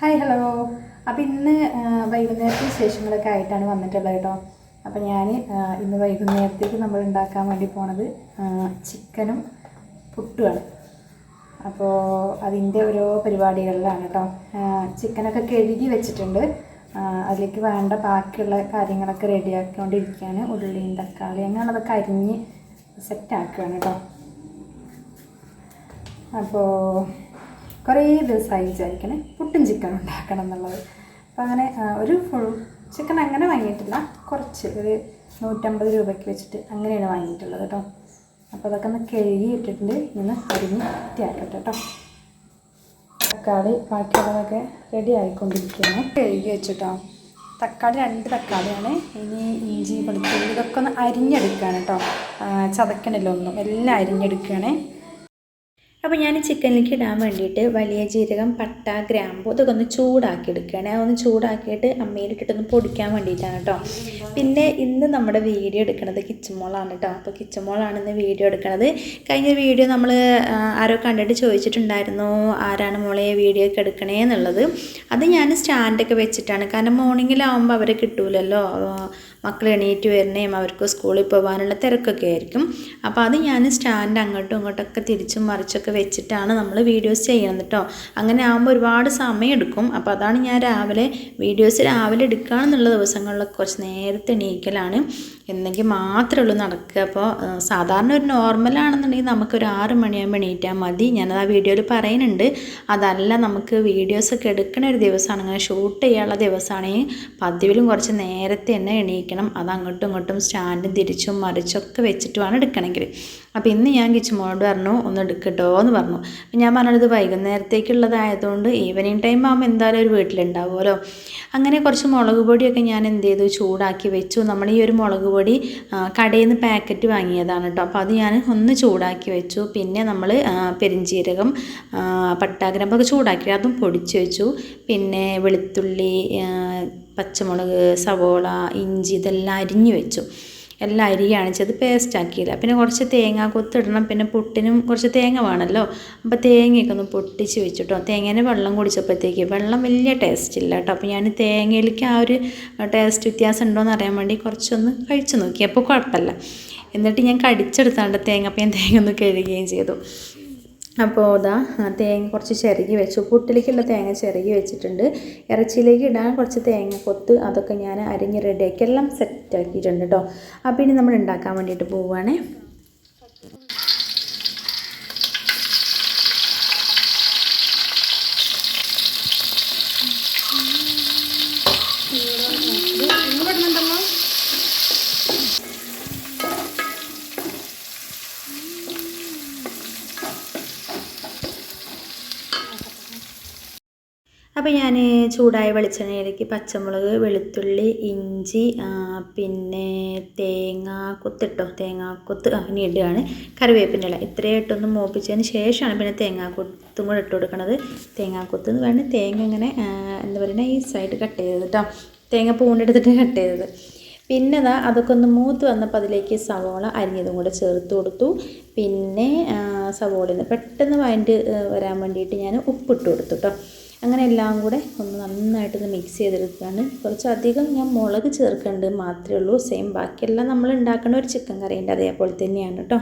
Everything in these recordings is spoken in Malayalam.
ഹായ് ഹലോ അപ്പോൾ ഇന്ന് വൈകുന്നേരത്തെ വിശേഷങ്ങളൊക്കെ ആയിട്ടാണ് വന്നിട്ടുള്ളത് കേട്ടോ. അപ്പോൾ ഞാൻ ഇന്ന് വൈകുന്നേരത്തേക്ക് നമ്മൾ ഉണ്ടാക്കാൻ വേണ്ടി പോണത് ചിക്കനും പുട്ടുമാണ്. അപ്പോൾ അതിന്റെ ഓരോ പരിപാടികളിലാണ് കേട്ടോ. ചിക്കനൊക്കെ കഴുകി വെച്ചിട്ടുണ്ട്. അതിലേക്ക് വേണ്ട ബാക്കിയുള്ള കാര്യങ്ങളൊക്കെ റെഡിയാക്കിക്കൊണ്ടിരിക്കുകയാണ്. ഉള്ളിയും തക്കാളി അങ്ങനെയുള്ളതൊക്കെ അരിഞ്ഞ് സെറ്റാക്കുകയാണ് കേട്ടോ. അപ്പോൾ കുറേ ദിവസമായി വിചാരിക്കണേ. പുട്ടും ചിക്കൻ ഉണ്ടാക്കണം എന്നുള്ളത്. അപ്പോൾ അങ്ങനെ ഒരു ഫുൾ ചിക്കൻ അങ്ങനെ വാങ്ങിയിട്ടില്ല. കുറച്ച് ഒരു നൂറ്റമ്പത് രൂപയ്ക്ക് വെച്ചിട്ട് അങ്ങനെയാണ് വാങ്ങിയിട്ടുള്ളത് കേട്ടോ. അപ്പോൾ അതൊക്കെ ഒന്ന് കഴുകി ഇന്ന് അരിഞ്ഞ് വൃത്തിയാക്കട്ടെ കേട്ടോ. തക്കാളി ബാക്കിയുള്ളതൊക്കെ റെഡി ആയിക്കൊണ്ടിരിക്കുകയാണ്. കഴുകി വെച്ചിട്ടോ. തക്കാളി രണ്ട് തക്കാളിയാണ്. ഇനി ഇഞ്ചി വെളുത്തുള്ളി ഇതൊക്കെ ഒന്ന് അരിഞ്ഞെടുക്കുകയാണ് കേട്ടോ. ചതക്കണില്ല ഒന്നും. എല്ലാം അരിഞ്ഞെടുക്കുകയാണേ. അപ്പോൾ ഞാൻ ചിക്കനിലേക്ക് ഇടാൻ വേണ്ടിയിട്ട് വലിയ ജീരകം പട്ട ഗ്രാമ്പു ഇതൊക്കെ ഒന്ന് ചൂടാക്കി എടുക്കുകയാണ് അതൊന്ന് ചൂടാക്കിയിട്ട് അമ്മയിലിട്ടിട്ടൊന്ന് പൊടിക്കാൻ വേണ്ടിയിട്ടാണ് കേട്ടോ പിന്നെ ഇന്ന് നമ്മുടെ വീഡിയോ എടുക്കുന്നത് കിച്ചൺ മോളാണ് കേട്ടോ അപ്പോൾ കിച്ചൺ മോളാണ് ഇന്ന് വീഡിയോ എടുക്കുന്നത്. കഴിഞ്ഞ വീഡിയോ നമ്മൾ ആരോ കണ്ടിട്ട് ചോദിച്ചിട്ടുണ്ടായിരുന്നു ആരാണ് മോളെ വീഡിയോ ഒക്കെ എടുക്കണേ എന്നുള്ളത്. അത് ഞാൻ സ്റ്റാൻഡൊക്കെ വെച്ചിട്ടാണ്. കാരണം മോർണിംഗിലാവുമ്പോൾ അവരെ കിട്ടൂലല്ലോ. മക്കൾ എണീറ്റ് വരണേയും അവർക്ക് സ്കൂളിൽ പോകാനുള്ള തിരക്കൊക്കെ ആയിരിക്കും. അപ്പോൾ അത് ഞാൻ സ്റ്റാൻഡ് അങ്ങോട്ടും ഇങ്ങോട്ടൊക്കെ തിരിച്ചും മറിച്ചൊക്കെ വെച്ചിട്ടാണ് നമ്മൾ വീഡിയോസ് ചെയ്യണം കേട്ടോ അങ്ങനെ ആകുമ്പോൾ ഒരുപാട് സമയം എടുക്കും. അപ്പോൾ അതാണ് ഞാൻ രാവിലെ വീഡിയോസ് രാവിലെ എടുക്കുകയാണെന്നുള്ള ദിവസങ്ങളിലൊക്കെ കുറച്ച് നേരത്തെ എണീക്കലാണ്. എന്നെങ്കിൽ മാത്രമേ ഉള്ളൂ നടക്കുക. അപ്പോൾ സാധാരണ ഒരു നോർമലാണെന്നുണ്ടെങ്കിൽ നമുക്കൊരു ആറ് മണിയാകുമ്പോൾ എണീറ്റാൽ മതി. ഞാനത് ആ വീഡിയോയിൽ പറയുന്നുണ്ട്. അതല്ല നമുക്ക് വീഡിയോസൊക്കെ എടുക്കുന്ന ഒരു ദിവസമാണ്. അങ്ങനെ ഷൂട്ട് ചെയ്യാനുള്ള ദിവസമാണെങ്കിൽ പതിവിലും കുറച്ച് നേരത്തെ തന്നെ എണീക്കണം അത് അങ്ങോട്ടും ഇങ്ങോട്ടും സ്റ്റാൻഡും തിരിച്ചും മറിച്ചൊക്കെ വേണം എടുക്കണമെങ്കിൽ. അപ്പോൾ ഇന്ന് ഞാൻ കിച്ചുമോളോട് പറഞ്ഞു ഒന്ന് എടുക്കട്ടോ എന്ന് പറഞ്ഞു. ഞാൻ പറഞ്ഞത് വൈകുന്നേരത്തേക്കുള്ളതായതുകൊണ്ട് ഈവനിങ് ടൈം ആകുമ്പോൾ എന്തായാലും ഒരു വീട്ടിലുണ്ടാവുമല്ലോ. അങ്ങനെ കുറച്ച് മുളക് പൊടിയൊക്കെ ഞാൻ എന്ത് ചെയ്തു? ചൂടാക്കി വെച്ചു. നമ്മൾ ഈ ഒരു മുളക് പൊടി കടയിൽ നിന്ന് പാക്കറ്റ് വാങ്ങിയതാണ് കേട്ടോ. അപ്പോൾ അത് ഞാൻ ഒന്ന് ചൂടാക്കി വെച്ചു. പിന്നെ നമ്മൾ പെരിഞ്ചീരകം പട്ടാഗ്രാമ്പൊക്കെ ചൂടാക്കി അതും പൊടിച്ച് വെച്ചു. പിന്നെ വെളുത്തുള്ളി പച്ചമുളക് സവോള ഇഞ്ചി ഇതെല്ലാം അരിഞ്ഞു വെച്ചു. എല്ലാം അരിയാണ്. ചെയ്ത് പേസ്റ്റാക്കിയില്ല പിന്നെ കുറച്ച് തേങ്ങ കൊത്തിടണം. പിന്നെ പുട്ടിനും കുറച്ച് തേങ്ങ വേണമല്ലോ. അപ്പോൾ തേങ്ങയൊക്കെ ഒന്ന് പൊട്ടിച്ച് വെച്ചിട്ടോ. തേങ്ങേനെ വെള്ളം കുടിച്ചപ്പോഴത്തേക്ക് വെള്ളം വലിയ ടേസ്റ്റ് ഇല്ല കേട്ടോ. അപ്പോൾ ഞാൻ തേങ്ങയിലേക്ക് ആ ഒരു ടേസ്റ്റ് വ്യത്യാസം ഉണ്ടോയെന്ന് അറിയാൻ വേണ്ടി കുറച്ചൊന്ന് കഴിച്ചു നോക്കി. അപ്പോൾ കുഴപ്പമില്ല. എന്നിട്ട് ഞാൻ കടിച്ചെടുത്താണ്ട് തേങ്ങ അപ്പം ഞാൻ തേങ്ങ ഒന്ന് കഴുകുകയും ചെയ്തു. അപ്പോൾ ഇതാ തേങ്ങ കുറച്ച് ചിരകി വെച്ചു. പുട്ടിലേക്കുള്ള തേങ്ങ ചിരകി വെച്ചിട്ടുണ്ട്. ഇറച്ചിയിലേക്ക് ഇടാൻ കുറച്ച് തേങ്ങ കൊത്ത് അതൊക്കെ ഞാൻ അരിഞ്ഞ് റെഡിയാക്കി എല്ലാം സെറ്റാക്കിയിട്ടുണ്ട് കേട്ടോ അപ്പോൾ ഇനി നമ്മൾ ഉണ്ടാക്കാൻ വേണ്ടിയിട്ട് പോവുകയാണേ അപ്പോൾ ഞാൻ ചൂടായ വെളിച്ചെണ്ണയിലേക്ക് പച്ചമുളക് വെളുത്തുള്ളി ഇഞ്ചി പിന്നെ തേങ്ങ കൊത്തിട്ടോ? തേങ്ങ കൊത്ത് ഇനി ഇടുകയാണ്. കറിവേപ്പിന്റെ ഇല. ഇത്രയും ഇട്ടൊന്ന് മൂപ്പിച്ചതിന് ശേഷമാണ് പിന്നെ തേങ്ങാ കൊത്തും കൂടെ ഇട്ട് കൊടുക്കണത്. തേങ്ങാ കൊത്ത് എന്ന് പറഞ്ഞാൽ തേങ്ങ ഇങ്ങനെ എന്താ പറയുക ഈ സൈഡ് കട്ട് ചെയ്തത് കേട്ടോ തേങ്ങ പൂണ്ടെടുത്തിട്ട് കട്ട് ചെയ്തത്. പിന്നെ ദാ അതൊക്കെ ഒന്ന് മൂത്ത് വന്നപ്പോൾ അതിലേക്ക് സവോള അരിഞ്ഞതും കൂടെ ചേർത്ത് കൊടുത്തു. പിന്നെ സവോളയിൽ നിന്ന് പെട്ടെന്ന് വഴണ്ട് വരാൻ വേണ്ടിയിട്ട് ഞാൻ ഉപ്പിട്ട് കൊടുത്തു കേട്ടോ അങ്ങനെ എല്ലാം കൂടെ ഒന്ന് നന്നായിട്ടൊന്ന് മിക്സ് ചെയ്തെടുക്കുകയാണ്. കുറച്ചധികം ഞാൻ മുളക് ചേർക്കേണ്ടത് മാത്രമേ ഉള്ളൂ. സെയിം ബാക്കിയെല്ലാം നമ്മൾ ഉണ്ടാക്കുന്ന ഒരു ചിക്കൻ കറിയുണ്ട് അതേപോലെ തന്നെയാണ് കേട്ടോ.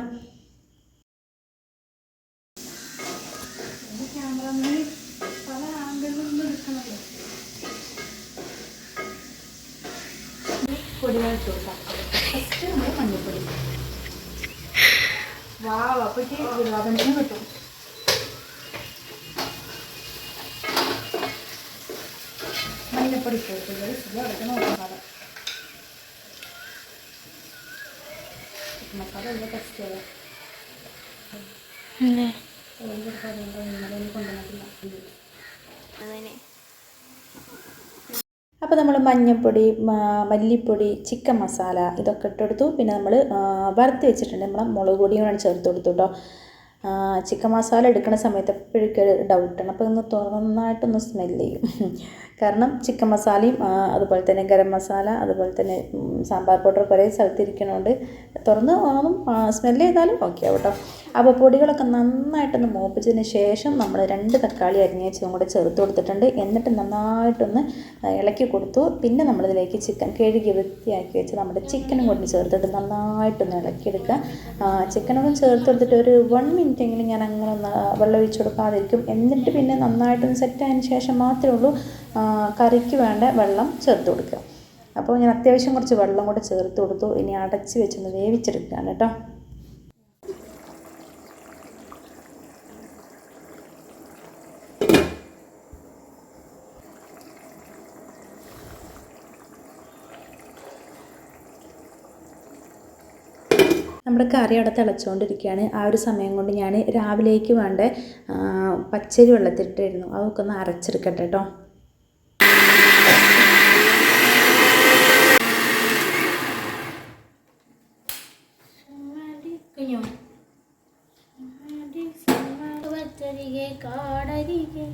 പൊടികളിട്ട് കൊടുക്കാം. ഫസ്റ്റ് നമ്മൾ മഞ്ഞൾപ്പൊടി. വാവ് അപ്പോഴേക്ക് ഗുലാബിനെ കിട്ടും. മഞ്ഞപ്പൊടി ഇട്ട് കൊടുക്കുന്നത് സുഖം അടക്കം നോക്കാതെ മസാല ചെയ്യാം അപ്പോൾ നമ്മൾ മഞ്ഞൾപ്പൊടി മല്ലിപ്പൊടി ചിക്കൻ മസാല ഇതൊക്കെ ഇട്ടെടുത്തു. പിന്നെ നമ്മൾ വറുത്ത് വെച്ചിട്ടുണ്ട്. നമ്മളെ മുളക് പൊടിയും കൂടെ ചേർത്ത് കൊടുത്തു കേട്ടോ ചിക്കൻ മസാല എടുക്കുന്ന സമയത്ത് എപ്പോഴൊക്കെ ഒരു ഡൗട്ടാണ് അപ്പോൾ ഒന്ന് തുറന്നായിട്ടൊന്ന് നന്നായിട്ടൊന്ന് സ്മെല്ല് ചെയ്യും. കാരണം ചിക്കൻ മസാലയും അതുപോലെ തന്നെ ഗരം മസാല അതുപോലെ തന്നെ സാമ്പാർ പൗഡർ കുറേ സ്ഥലത്തിരിക്കണോണ്ട് തുറന്ന് ഒന്നും സ്മെല്ല് ചെയ്താലും ഓക്കെ ആവും കേട്ടോ അപ്പോൾ പൊടികളൊക്കെ നന്നായിട്ടൊന്ന് മൂപ്പിച്ചതിന് ശേഷം നമ്മൾ രണ്ട് തക്കാളി അരിഞ്ഞേച്ചതും കൂടെ ചേർത്ത് കൊടുത്തിട്ടുണ്ട്. എന്നിട്ട് നന്നായിട്ടൊന്ന് ഇളക്കി കൊടുത്തു. പിന്നെ നമ്മളിതിലേക്ക് ചിക്കൻ കഴുകി വൃത്തിയാക്കി വെച്ച് നമ്മുടെ ചിക്കനും കൊണ്ട് ചേർത്തിട്ട് നന്നായിട്ടൊന്ന് ഇളക്കിയെടുക്കുക. ചിക്കനൊന്നും ചേർത്ത് കൊടുത്തിട്ട് ഒരു വൺ മിനിറ്റ് എങ്കിലും ഞാൻ അങ്ങനെ ഒന്ന് വെള്ളം ഒഴിച്ചു കൊടുക്കാതിരിക്കും. എന്നിട്ട് പിന്നെ നന്നായിട്ടൊന്ന് സെറ്റ് ആയതിനു ശേഷം മാത്രമേ ഉള്ളൂ. കറിക്ക് വേണ്ട വെള്ളം ചേർത്ത് കൊടുക്കുക. അപ്പോൾ ഞാൻ അത്യാവശ്യം കുറച്ച് വെള്ളം കൂടെ ചേർത്ത് കൊടുത്തു. ഇനി അടച്ച് വെച്ചൊന്ന് വേവിച്ചെടുക്കുകയാണ് കേട്ടോ. നമ്മുടെ കറി അവിടെ തിളച്ചുകൊണ്ടിരിക്കുകയാണ്. ആ ഒരു സമയം കൊണ്ട് ഞാൻ രാവിലേക്ക് വേണ്ട പച്ചരി വെള്ളത്തിലിട്ടായിരുന്നു. അതൊക്കെ ഒന്ന് അരച്ചെടുക്കട്ടെ കേട്ടോ. കഴിഞ്ഞോ കാടരികെ.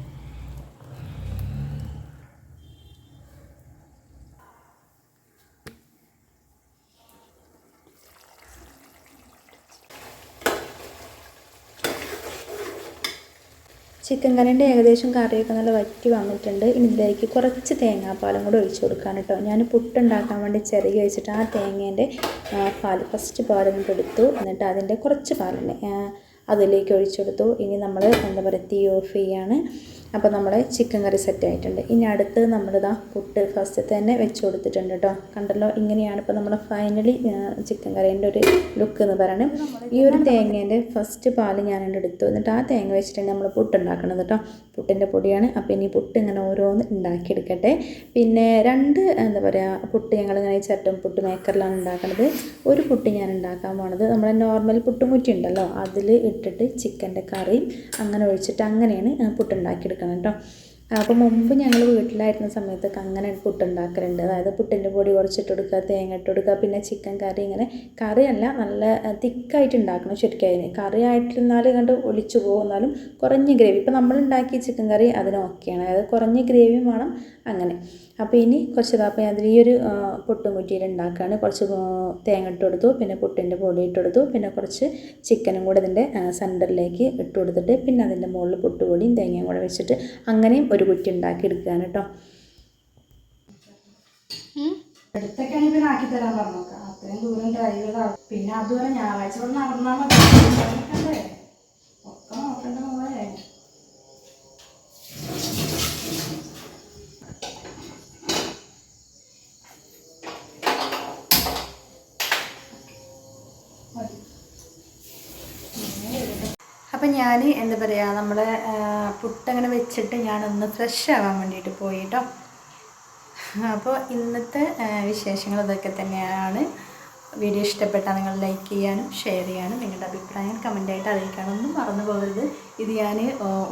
ചിക്കൻ കറിന്റെ ഏകദേശം കറിയൊക്കെ നല്ല വറ്റി വന്നിട്ടുണ്ട്. ഇനി ഇതിലേക്ക് കുറച്ച് തേങ്ങാപ്പാലും കൂടെ ഒഴിച്ച് കൊടുക്കാൻ കേട്ടോ. ഞാൻ പുട്ടുണ്ടാക്കാൻ വേണ്ടി ചെറിയ വെച്ചിട്ട് ആ തേങ്ങേന്റെ പാൽ ഫസ്റ്റ് പാലൊന്ന് എടുത്തു. എന്നിട്ട് അതിന്റെ കുറച്ച് പാലിനെ അതിലേക്ക് ഒഴിച്ചെടുത്തു ഇനി നമ്മൾ എന്താ പറയുക തീ ഓഫ് ചെയ്യാണ്. അപ്പോൾ നമ്മുടെ ചിക്കൻ കറി സെറ്റ് ആയിട്ടുണ്ട്. ഇനി അടുത്ത് നമ്മളിതാ പുട്ട് ഫസ്റ്റ് തന്നെ വെച്ച് കൊടുത്തിട്ടുണ്ട് കേട്ടോ കണ്ടല്ലോ ഇങ്ങനെയാണ് ഇപ്പോൾ നമ്മൾ ഫൈനലി ചിക്കൻ കറീന്റെ ഒരു ലുക്ക് എന്ന് പറയുന്നത് ഈ ഒരു തേങ്ങേന്റെ ഫസ്റ്റ് പാൽ ഞാൻ എടുത്തു. എന്നിട്ട് ആ തേങ്ങ വെച്ചിട്ടാണ് നമ്മൾ പുട്ടുണ്ടാക്കണത് കേട്ടോ പുട്ടിന്റെ പൊടിയാണ്. അപ്പോൾ ഇനി പുട്ട് ഇങ്ങനെ ഓരോന്ന് ഉണ്ടാക്കിയെടുക്കട്ടെ പിന്നെ രണ്ട് എന്താ പറയുക പുട്ട് ഞങ്ങളിങ്ങനെ ചട്ടും പുട്ട് മേക്കറിലാണ് ഉണ്ടാക്കുന്നത് ഒരു പുട്ട് ഞാൻ ഉണ്ടാക്കാൻ പോണത് നമ്മുടെ നോർമൽ പുട്ടുമുറ്റി ഉണ്ടല്ലോ അതിൽ ഇട്ടിട്ട് ചിക്കന്റെ കറിയും അങ്ങനെ ഒഴിച്ചിട്ട് അങ്ങനെയാണ് പുട്ട് ഉണ്ടാക്കിയെടുക്കണം കേട്ടോ അപ്പോൾ മുമ്പ് ഞങ്ങൾ വീട്ടിലായിരുന്ന സമയത്തൊക്കെ അങ്ങനെ പുട്ടുണ്ടാക്കലുണ്ട് അതായത് പുട്ടിന്റെ പൊടി കുറച്ചിട്ട് കൊടുക്കുക തേങ്ങ ഇട്ട് കൊടുക്കുക പിന്നെ ചിക്കൻ കറി ഇങ്ങനെ കറിയല്ല നല്ല തിക്കായിട്ട് ഉണ്ടാക്കണം ശരിക്കും അതിന്. കറി ആയിട്ടിരുന്നാലും കണ്ട് ഒളിച്ചു പോകുന്നാലും കുറഞ്ഞ ഗ്രേവി. ഇപ്പോൾ നമ്മൾ ഉണ്ടാക്കിയ ചിക്കൻ കറി അതിന് ഓക്കെയാണ് അതായത് കുറഞ്ഞ ഗ്രേവിയും വേണം അങ്ങനെ. അപ്പോൾ ഇനി കുറച്ച് അപ്പോൾ അതിൽ ഈ ഒരു പുട്ടും കുറ്റിയിൽ ഉണ്ടാക്കുകയാണ് കുറച്ച് തേങ്ങ ഇട്ട് കൊടുത്തു പിന്നെ പുട്ടിന്റെ പൊടി ഇട്ട് കൊടുത്തു പിന്നെ കുറച്ച് ചിക്കനും കൂടെ ഇതിന്റെ സെന്ററിലേക്ക് ഇട്ട് കൊടുത്തിട്ട് പിന്നെ അതിന്റെ മുകളിൽ പുട്ടുപൊടിയും തേങ്ങയും കൂടെ വെച്ചിട്ട് അങ്ങനെയും ഒരു കുറ്റി ഉണ്ടാക്കി എടുക്കുകയാണ് കേട്ടോ അടുത്തൊക്കെ ആണെങ്കിൽ ആക്കി തരാൻ പറഞ്ഞോക്കാം അത്രയും ദൂരം പിന്നെ അതുവരെ ഞായറാഴ്ച നടന്നാൽ മതി. നോക്കണ്ടേ? ഒക്കെ നോക്കണ്ട മോളെ. ഞാൻ എന്താ പറയുക നമ്മളെ പുട്ടങ്ങനെ വെച്ചിട്ട് ഞാനൊന്ന് ഫ്രഷ് ആവാൻ വേണ്ടിയിട്ട് പോയി കേട്ടോ അപ്പോൾ ഇന്നത്തെ വിശേഷങ്ങൾ ഇതൊക്കെ തന്നെയാണ്. വീഡിയോ ഇഷ്ടപ്പെട്ടാൽ നിങ്ങൾ ലൈക്ക് ചെയ്യാനും ഷെയർ ചെയ്യാനും നിങ്ങളുടെ അഭിപ്രായം കമന്റായിട്ട് അറിയിക്കാനൊന്നും മറന്നു പോകരുത്. ഇത് ഞാൻ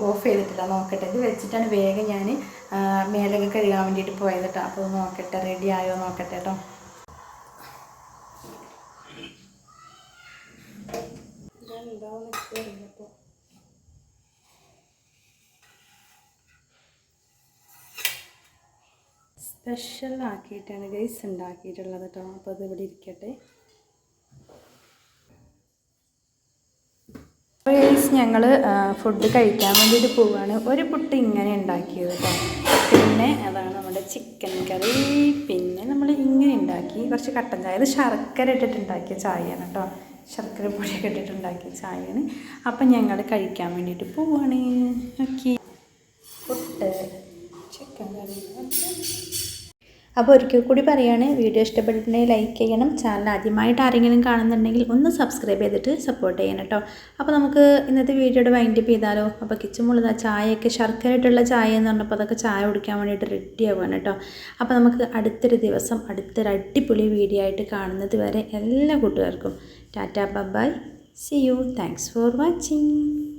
ഓഫ് ചെയ്തിട്ടില്ല നോക്കട്ടെ. ഇത് വെച്ചിട്ടാണ് വേഗം ഞാൻ മേലൊക്കെ കഴുകാൻ വേണ്ടിയിട്ട് പോയത് കേട്ടോ. അപ്പോൾ നോക്കട്ടെ റെഡി ആയോ നോക്കട്ടെ കേട്ടോ. സ്പെഷ്യൽ ആക്കിയിട്ടാണ് ഗൈസ് ഉണ്ടാക്കിയിട്ടുള്ളത് കേട്ടോ അപ്പോൾ അത് ഇവിടെ ഇരിക്കട്ടെ. അപ്പോൾ ഗൈസ് ഞങ്ങൾ ഫുഡ് കഴിക്കാൻ വേണ്ടിയിട്ട് പോവുകയാണ് ഒരു പുട്ട് ഇങ്ങനെ ഉണ്ടാക്കിയത് കേട്ടോ പിന്നെ അതാണ് നമ്മുടെ ചിക്കൻ കറി പിന്നെ നമ്മൾ ഇങ്ങനെ ഉണ്ടാക്കി കുറച്ച് കട്ടൻ ചായ. ഇത് ശർക്കര ഇട്ടിട്ടുണ്ടാക്കിയ ചായയാണ് കേട്ടോ ശർക്കര പൊടിയൊക്കെ കെട്ടിട്ടുണ്ടാക്കിയ ചായയാണ്. അപ്പം ഞങ്ങൾ കഴിക്കാൻ വേണ്ടിയിട്ട് പോവുകയാണ് ഓക്കെ പുട്ട് ചിക്കൻ കറി അപ്പോൾ ഒരിക്കൽ കൂടി പറയുകയാണ് വീഡിയോ ഇഷ്ടപ്പെട്ടിട്ടുണ്ടെങ്കിൽ ലൈക്ക് ചെയ്യണം. ചാനൽ ആദ്യമായിട്ട് ആരെങ്കിലും കാണുന്നുണ്ടെങ്കിൽ ഒന്ന് സബ്സ്ക്രൈബ് ചെയ്തിട്ട് സപ്പോർട്ട് ചെയ്യണം കേട്ടോ അപ്പോൾ നമുക്ക് ഇന്നത്തെ വീഡിയോയുടെ വൈൻഡപ്പ് ചെയ്താലോ? അപ്പോൾ കിച്ചൺ മുള്ളത് ചായയൊക്കെ ശർക്കരയിട്ടുള്ള ചായ എന്ന് പറഞ്ഞപ്പോൾ അതൊക്കെ ചായ കുടിക്കാൻ വേണ്ടിയിട്ട് റെഡി ആവുകയാണ് കേട്ടോ അപ്പോൾ നമുക്ക് അടുത്തൊരു ദിവസം അടുത്തൊരു അടിപൊളി വീഡിയോ ആയിട്ട് കാണുന്നത് വരെ എല്ലാ കൂട്ടുകാർക്കും. Tata bye see you thanks for watching